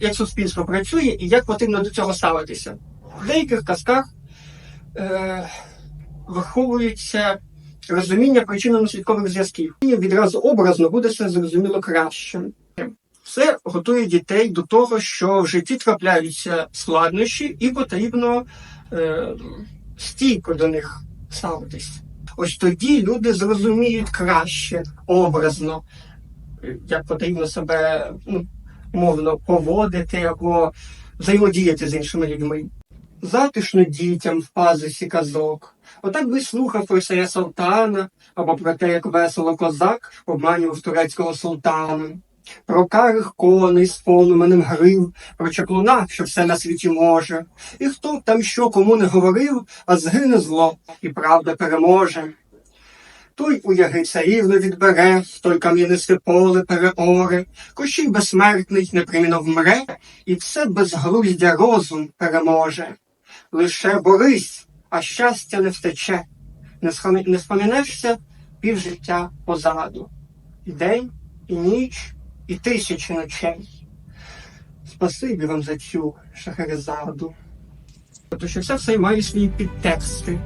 як суспільство працює і як потрібно до цього ставитися. В деяких казках е, виховується розуміння причинно-наслідкових зв'язків. І відразу образно буде все зрозуміло краще. Це готує дітей до того, що в житті трапляються складнощі, і потрібно е, стійко до них ставитись. Ось тоді люди зрозуміють краще, образно, е, як потрібно себе ну, мовно поводити або взаємодіяти з іншими людьми. Затишно дітям в пазусі казок. Отак би слухав про Ісая Султана або про те, як весело козак обманював турецького султана. Про карих коней з полуменем грив, про чаклуна, що все на світі може. І хто там що кому не говорив, а згине зло, і правда переможе. Той у яги царівну відбере, той кам'янисте поле переоре, Кощій безсмертний неприміно вмре, і все безглуздя розум переможе. Лише борись, а щастя не втече, не, схамі- не спомінешся півжиття позаду. І день, і ніч, і тисячі ночей. Спасибі вам за цю шахерезаду. Тому що це все має свої підтексти.